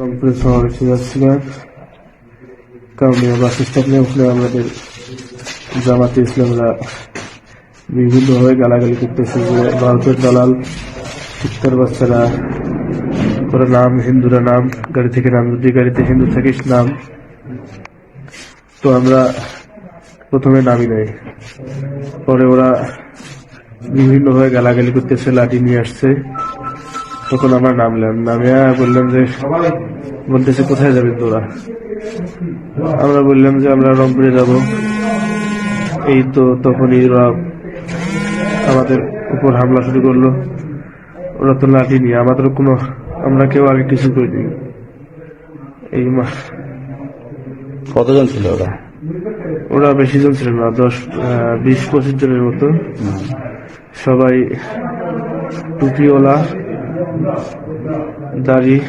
রংপুরে শহরে যাচ্ছিলাম কাউনিয়া বাস স্ট্যান্ডে উঠলে আমাদের জামাতে ইসলামরা বিভিন্নভাবে গালাগালি করতেছে যে ভারতের দালাল চিৎকার বাচ্চারা ওরা নাম, হিন্দুরা নাম, গাড়ি থেকে নাম, যদি গাড়িতে হিন্দু থাকিস, নাম। তো আমরা প্রথমে নামি নাই। পরে ওরা বিভিন্নভাবে গালাগালি করতেছে, লাঠি নিয়ে আসছে। তখন আমরা নামলাম নামিয়া বললাম যে বলতেছে কোথায় যাবেন তোরা? আমরা বললাম যে আমরা রংপুরে যাব। এই তো তখনই ওরা আমাদের উপর হামলা শুরু করল। ওরা তো লাঠি নিয়ে আমাদের কোনো আমরা কেউ আগে কিছু করিনি। এই মা- কতজন ছিল ওরা? ওরা বেশি জন ছিল না দশ বিশ পঁচিশ জনের মতো। সবাই টুপিওয়ালা Дарьей